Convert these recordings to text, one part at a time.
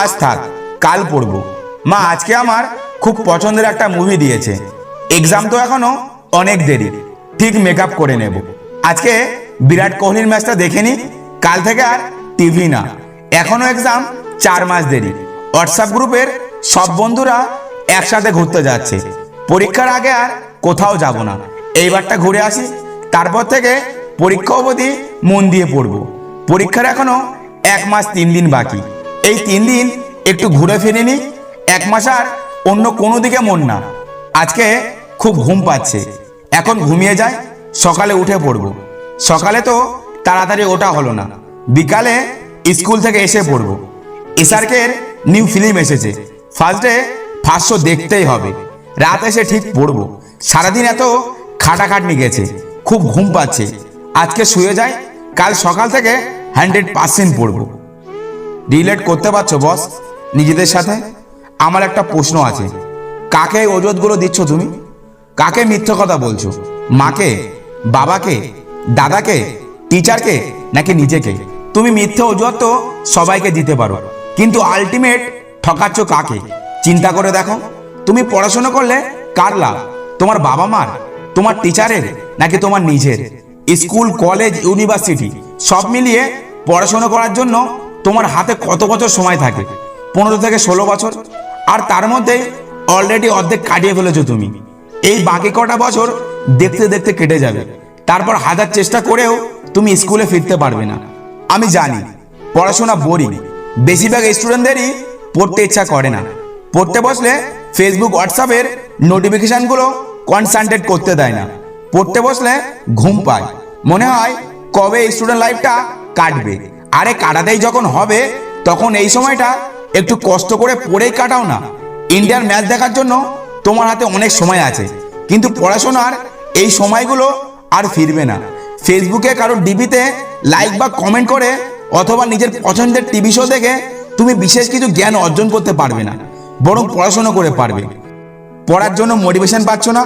আজ থাক, কাল পড়ব। মা, আজকে আমার খুব পছন্দের একটা মুভি দিয়েছে। এক্সাম তো এখনও অনেক দেরি, ঠিক মেকআপ করে নেব। আজকে বিরাট কোহলির ম্যাচটা দেখে নি, কাল থেকে আর টিভি না। এখনও এক্সাম চার মাস দেরি। হোয়াটসঅ্যাপ গ্রুপের সব বন্ধুরা একসাথে ঘুরতে যাচ্ছে। পরীক্ষার আগে আর কোথাও যাব না। এইবারটা ঘুরে আসি, তারপর থেকে পরীক্ষা অবধি মন দিয়ে পড়ব। পরীক্ষার এখনও এক মাস তিন দিন বাকি। এই তিন দিন একটু ঘুরে ফিরে নি। এক মাস আর অন্য কোনো দিকে মন না। আজকে খুব ঘুম পাচ্ছে। এখন ঘুমিয়ে যায় সকালে উঠে পড়ব। সকালে তো তাড়াতাড়ি ওটা হলো না। বিকালে স্কুল থেকে এসে পড়ব। এসআরকের নিউ ফিল্ম এসেছে। ফার্স্ট ডে ফার্স্ট শো দেখতেই হবে। রাত এসে ঠিক পড়ব। সারাদিন এত খাটাখাটনি গেছে। খুব ঘুম পাচ্ছে। আজকে শুয়ে যায় কাল সকাল থেকে হান্ড্রেড পার্সেন্ট পড়ব। রিলেট করতে পারছ বস নিজেদের সাথে? আমার একটা প্রশ্ন আছে। কাকে ওজোতগুলো দিচ্ছ তুমি? কাকে মিথ্যে কথা বলছো? মাকে? বাবাকে? দাদাকে? টিচারকে নাকি নিজেকে? তুমি মিথ্যে অজুহাত তো সবাইকে দিতে পারো। কিন্তু আলটিমেট ঠকাচ্ছ কাকে? চিন্তা করে দেখো। তুমি পড়াশোনা করলে কার লাভ? তোমার বাবা মার? তোমার টিচারের নাকি তোমার নিজের? স্কুল কলেজ ইউনিভার্সিটি সব মিলিয়ে পড়াশোনা করার জন্য তোমার হাতে কত বছর সময় থাকে? পনেরো থেকে ষোলো বছর। আর তার মধ্যে অলরেডি অর্ধেক কাটিয়ে ফেলেছো তুমি। এই বাকি কটা বছর দেখতে দেখতে কেটে যাবে। তারপর হাজার চেষ্টা করেও তুমি স্কুলে ফিরতে পারবে না। আমি জানি, পড়াশোনা বোরিং বেশিরভাগ স্টুডেন্টদেরই পড়তে ইচ্ছা করে না। পড়তে বসলে ফেসবুক হোয়াটসঅ্যাপের নোটিফিকেশনগুলো কনসেন্ট্রেট করতে দেয় না। পড়তে বসলে ঘুম পায়। মনে হয় কবে স্টুডেন্ট লাইফটা কাটবে। আরে কাটাতেই যখন হবে, তখন এই সময়টা একটু কষ্ট করে পড়েই কাটাও না। ইন্ডিয়ার ম্যাচ দেখার জন্য তোমার হাতে অনেক সময় আছে। কিন্তু পড়াশোনার এই সময়গুলো আর ফিরবে না। ফেসবুকে কারও ডিবিতে লাইক বা কমেন্ট করে, অথবা নিজের পছন্দের টিভি শো দেখে তুমি বিশেষ কিছু জ্ঞান অর্জন করতে পারবে না, বরং পড়াশোনা করে পারবে। পড়ার জন্য মোটিভেশন পাচ্ছ না,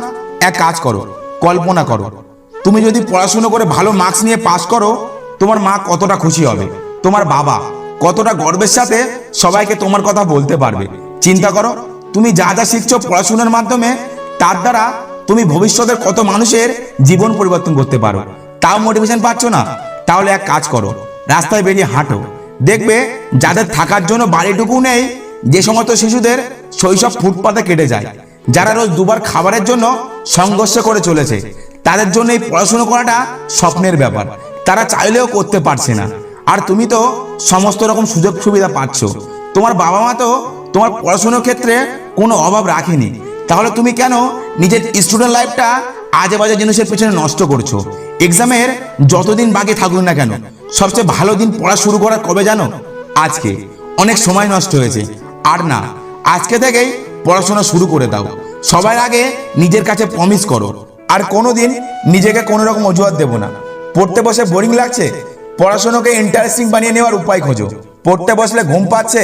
এক কাজ করো, কল্পনা করো। তুমি যদি পড়াশুনো করে ভালো মার্কস নিয়ে পাস করো তোমার মা কতটা খুশি হবে? তোমার বাবা কতটা গর্বের সাথে সবাইকে তোমার কথা বলতে পারবে? চিন্তা করো, তুমি যা যা শিখছো পড়াশোনার মাধ্যমে, তার দ্বারা তুমি ভবিষ্যতের কত মানুষের জীবন পরিবর্তন করতে পারো। তাও মোটিভেশন পাচ্ছ না? তাহলে এক কাজ করো, রাস্তায় বেরিয়ে হাঁটো। দেখবে যাদের থাকার জন্য বাড়িটুকু নেই, যে সমস্ত শিশুদের শৈশব ফুটপাতে কেটে যায়, যারা রোজ দুবার খাবারের জন্য সংঘর্ষ করে চলেছে, তাদের জন্য এই পড়াশুনো করাটা স্বপ্নের ব্যাপার। তারা চাইলেও করতে পারছে না। আর তুমি তো সমস্ত রকম সুযোগ সুবিধা পাচ্ছ। তোমার বাবা মা তো তোমার পড়াশুনোর ক্ষেত্রে কোনো অভাব রাখেনি। তাহলে তুমি কেন নিজের স্টুডেন্ট লাইফটা আজে বাজে জিনিসের পেছনে নষ্ট করছ? এক্সামের যতদিন বাকি থাকুক না কেন, সবচেয়ে ভালো দিন পড়া শুরু করার কবে জানো? আজকে। অনেক সময় নষ্ট হয়েছে। আর না, আজকে থেকেই পড়াশোনা শুরু করে দাও। সবার আগে নিজের কাছে প্রমিস করো। আর কোনোদিন নিজেকে কোনো রকম অজুহাত দেবো না। পড়তে বসে বোরিং লাগছে? পড়াশোনাকে ইন্টারেস্টিং বানিয়ে নেওয়ার উপায় খোঁজো। পড়তে বসলে ঘুম পাচ্ছে,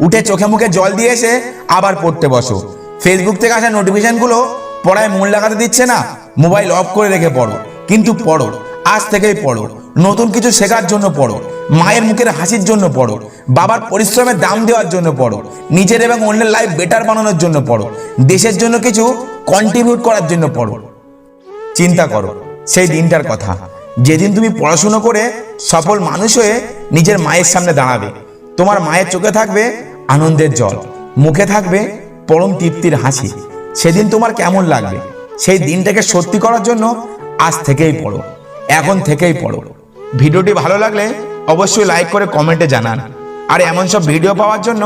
উঠে চোখে মুখে জল দিয়ে এসে আবার পড়তে বসো। ফেসবুক থেকে আসা নোটিফিকেশনগুলো পড়ায় মন লাগাতে দিচ্ছে না মোবাইল অফ করে রেখে পড়ো। কিন্তু পড়ো, আজ থেকেই পড়ো। নতুন কিছু শেখার জন্য পড়ো, মায়ের মুখের হাসির জন্য পড়ো, বাবার পরিশ্রমের দাম দেওয়ার জন্য পড়ো, নিজের এবং অন্যের লাইফ বেটার বানানোর জন্য পড়ো, দেশের জন্য কিছু কন্ট্রিবিউট করার জন্য পড়ো। চিন্তা করো, সেই দিনটার কথা। যেদিন তুমি পড়াশুনো করে সফল মানুষ হয়ে নিজের মায়ের সামনে দাঁড়াবে, তোমার মায়ের চোখে থাকবে আনন্দের জল, মুখে থাকবে পরম তৃপ্তির হাসি। সেদিন তোমার কেমন লাগবে? সেই দিনটাকে সত্যি করার জন্য আজ থেকেই পড়ো, এখন থেকেই পড়ো। ভিডিওটি ভালো লাগলে অবশ্যই লাইক করে কমেন্টে জানান। আর এমন সব ভিডিও পাওয়ার জন্য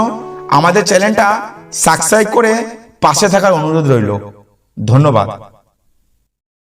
আমাদের চ্যানেলটা সাবস্ক্রাইব করে পাশে থাকার অনুরোধ রইল। ধন্যবাদ।